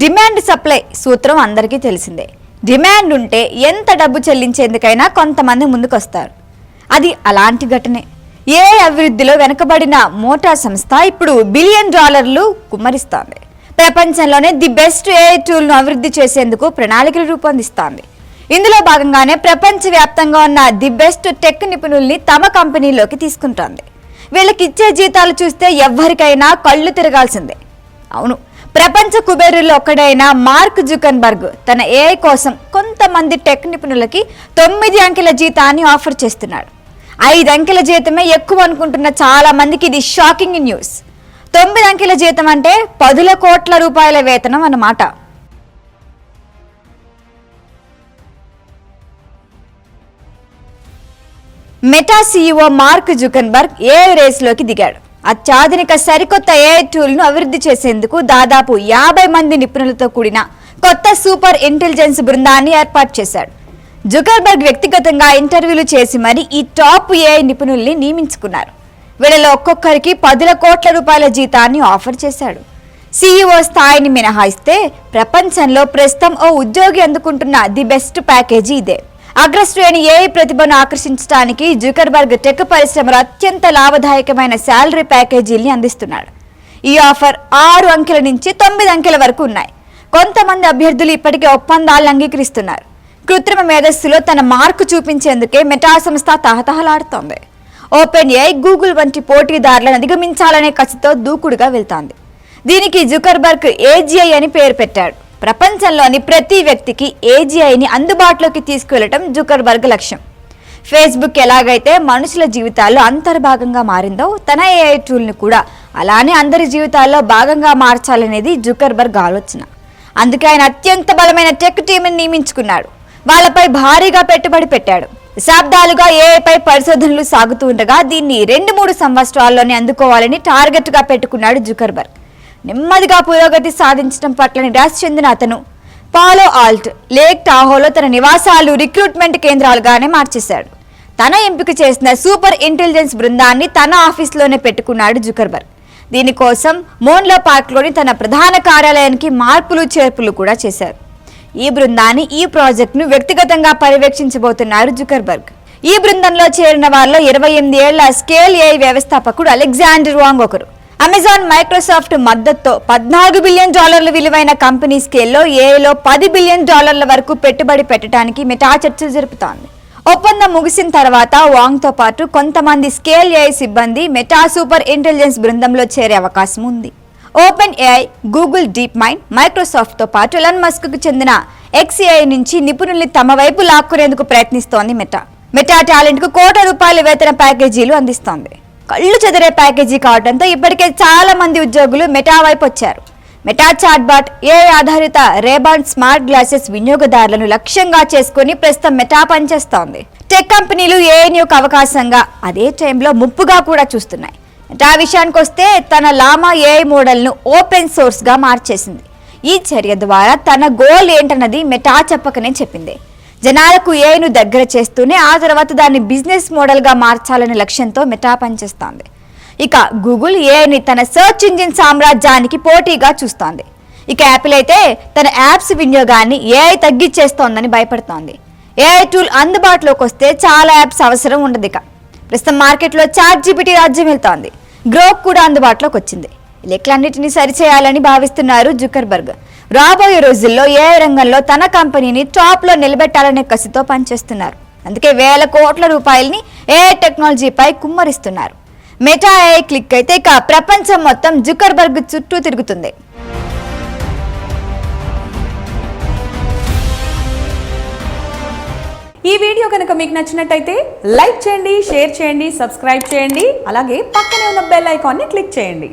Demand supply సూత్రం అందరికీ తెలిసిందే. డిమాండ్ ఉంటే ఎంత డబ్బు చెల్లించేందుకైనా కొంతమంది ముందుకొస్తారు. అది అలాంటి ఘటనే. ఏ అభివృద్ధిలో వెనుకబడిన మోటార్ సంస్థ ఇప్పుడు బిలియన్ డాలర్లు కుమ్మరిస్తోంది. ప్రపంచంలోనే ది బెస్ట్ ఏఐ టూల్ను అభివృద్ధి చేసేందుకు ప్రణాళికలు రూపొందిస్తోంది. ఇందులో భాగంగానే ప్రపంచవ్యాప్తంగా ఉన్న ది బెస్ట్ టెక్ నిపుణుల్ని తమ కంపెనీలోకి తీసుకుంటోంది. వీళ్ళకిచ్చే జీతాలు చూస్తే ఎవ్వరికైనా కళ్ళు తిరగాల్సిందే. అవును ప్రపంచ కుబేరుల్లో ఒక్కడైన మార్క్ జుకన్బర్గ్ తన ఏఐ కోసం కొంతమంది టెక్ నిపుణులకి తొమ్మిది అంకెల జీతాన్ని ఆఫర్ చేస్తున్నాడు. ఐదు అంకెల జీతమే ఎక్కువ అనుకుంటున్న చాలా మందికి ఇది షాకింగ్ న్యూస్. తొమ్మిది అంకెల జీతం అంటే పదుల కోట్ల రూపాయల వేతనం అన్నమాట. మెటా సీఈఓ మార్క్ జుకన్బర్గ్ ఏ రేస్లోకి దిగాడు. అత్యాధునిక సరికొత్త ఏఐ టూల్ను అభివృద్ధి చేసేందుకు దాదాపు యాభై మంది నిపుణులతో కూడిన కొత్త సూపర్ ఇంటెలిజెన్స్ బృందాన్ని ఏర్పాటు చేశాడు. జుకర్బర్గ్ వ్యక్తిగతంగా ఇంటర్వ్యూలు చేసి మరి ఈ టాప్ ఏఐ నిపుణుల్ని నియమించుకున్నారు. వీళ్ళలో ఒక్కొక్కరికి పదుల కోట్ల రూపాయల జీతాన్ని ఆఫర్ చేశాడు. సీఈఓ స్థాయిని మినహాయిస్తే ప్రపంచంలో ప్రస్తుతం ఓ ఉద్యోగి అందుకుంటున్న ది బెస్ట్ ప్యాకేజీ ఇదే. అగ్రశ్రేణి ఏఐ ప్రతిభను ఆకర్షించడానికి జుకర్బర్గ్ టెక్ పరిశ్రమలో అత్యంత లాభదాయకమైన శాలరీ ప్యాకేజీల్ని అందిస్తున్నాడు. ఈ ఆఫర్ ఆరు అంకెల నుంచి తొమ్మిది అంకెల వరకు ఉన్నాయి. కొంతమంది అభ్యర్థులు ఇప్పటికే ఒప్పందాలను అంగీకరిస్తున్నారు. కృత్రిమ మేధస్సులో తన మార్కు చూపించేందుకే మెటా సంస్థ తహతహలాడుతోంది. ఓపెన్ ఏఐ గూగుల్ వంటి పోటీదారులను అధిగమించాలనే కసితో దూకుడుగా వెళ్తోంది. దీనికి జుకర్బర్గ్ ఏజీఐ అని పేరు పెట్టాడు. ప్రపంచంలోని ప్రతి వ్యక్తికి ఏజీఐని అందుబాటులోకి తీసుకువెళ్ళడం జుకర్బర్గ్ లక్ష్యం. ఫేస్బుక్ ఎలాగైతే మనుషుల జీవితాల్లో అంతర్భాగంగా మారిందో తన ఏఐ టూల్ని కూడా అలానే అందరి జీవితాల్లో భాగంగా మార్చాలనేది జుకర్బర్గ్ ఆలోచన. అందుకే ఆయన అత్యంత బలమైన టెక్ టీంని నియమించుకున్నాడు. వాళ్ళపై భారీగా పెట్టుబడి పెట్టాడు. దశాబ్దాలుగా ఏఐపై పరిశోధనలు సాగుతూ ఉండగా దీన్ని రెండు మూడు సంవత్సరాల్లోనే అందుకోవాలని టార్గెట్గా పెట్టుకున్నాడు జుకర్బర్గ్. నెమ్మదిగా పురోగతి సాధించడం పట్ల నిరాశ చెందిన అతను. పాలో ఆల్ట్ లేక్ టాహోలో తన నివాసాలు రిక్రూట్మెంట్ కేంద్రాలుగానే మార్చేశాడు. తన ఎంపిక చేసిన సూపర్ ఇంటెలిజెన్స్ బృందాన్ని తన ఆఫీస్లోనే పెట్టుకున్నాడు జుకర్బర్గ్. దీనికోసం మోన్లో పార్క్లోని తన ప్రధాన కార్యాలయానికి మార్పులు చేర్పులు కూడా చేశారు. ఈ బృందాన్ని ఈ ప్రాజెక్టును వ్యక్తిగతంగా పర్యవేక్షించబోతున్నారు జుకర్బర్గ్. ఈ బృందంలో చేరిన వారిలో ఇరవై ఎనిమిది ఏళ్ళ స్కేల్ ఏఐ వ్యవస్థాపకుడు అలెగ్జాండర్ వాంగ్ ఒకరు. అమెజాన్ మైక్రోసాఫ్ట్ మద్దతుతో పద్నాలుగు బిలియన్ డాలర్ల విలువైన కంపెనీ స్కేల్లో ఏఏలో పది బిలియన్ డాలర్ల వరకు పెట్టుబడి పెట్టడానికి మెటా చర్చలు జరుపుతోంది. ఒప్పందం ముగిసిన తర్వాత వాంగ్తో పాటు కొంతమంది స్కేల్ ఏఐ సిబ్బంది మెటా సూపర్ ఇంటెలిజెన్స్ బృందంలో చేరే అవకాశం ఉంది. Open AI Google deep mind మైక్రోసాఫ్ట్తో పాటు ఎలన్ మస్క్కు చెందిన ఎక్స్ఏఐ నుంచి నిపుణుల్ని తమ వైపు లాక్కునేందుకు ప్రయత్నిస్తోంది మెటా మెటా టాలెంట్కు కోట రూపాయల వేతన ప్యాకేజీలు అందిస్తోంది. కళ్ళు చెదిరే ప్యాకేజీ కావడంతో ఇప్పటికే చాలా మంది ఉద్యోగులు మెటా వైపు వచ్చారు. మెటా చాట్బాట్ ఏ ఆధారిత రేబాన్ స్మార్ట్ గ్లాసెస్ వినియోగదారులను లక్ష్యంగా చేసుకుని ప్రస్తుతం మెటా పనిచేస్తోంది. టెక్ కంపెనీలు ఏఐని ఒక అవకాశంగా అదే టైంలో ముప్పుగా కూడా చూస్తున్నాయి. మెటా విషయానికి వస్తే తన లామా ఏఐ మోడల్ను ఓపెన్ సోర్స్గా మార్చేసింది. ఈ చర్య ద్వారా తన గోల్ ఏంటన్నది మెటా చెప్పకనే చెప్పింది. జనాలకు ఏఐను దగ్గర చేస్తూనే ఆ తర్వాత దాన్ని బిజినెస్ మోడల్గా మార్చాలనే లక్ష్యంతో మెటా పనిచేస్తోంది. ఇక గూగుల్ ఏఐని తన సెర్చ్ ఇంజిన్ సామ్రాజ్యానికి పోటీగా చూస్తోంది. ఇక యాపిల్ అయితే తన యాప్స్ వినియోగాన్ని ఏఐ తగ్గించేస్తోందని భయపడుతోంది. ఏఐ టూల్ అందుబాటులోకి వస్తే చాలా యాప్స్ అవసరం ఉండదు ఇక ప్రస్తుతం మార్కెట్లో చాట్ జీపీటీ రాజ్యం వెళ్తోంది. గ్రోక్ కూడా అందుబాటులోకి వచ్చింది. లెక్కలన్నింటినీ సరిచేయాలని భావిస్తున్నారు జుకర్బర్గ్. రాబోయే రోజుల్లో ఏ రంగంలో తన కంపెనీని టాప్లో నిలబెట్టాలనే కసితో పనిచేస్తున్నారు. అందుకే వేల కోట్ల రూపాయలని ఏఐ టెక్నాలజీపై కుమ్మరిస్తున్నారు. మెటా ఏఐ క్లిక్ అయితే ఇక ప్రపంచం మొత్తం జుకర్బర్గ్ చుట్టూ తిరుగుతుంది. ఈ వీడియో కనుక మీకు నచ్చినట్టయితే లైక్ చేయండి షేర్ చేయండి సబ్స్క్రైబ్ చేయండి అలాగే పక్కనే ఉన్న బెల్ ఐకాన్ని క్లిక్ చేయండి.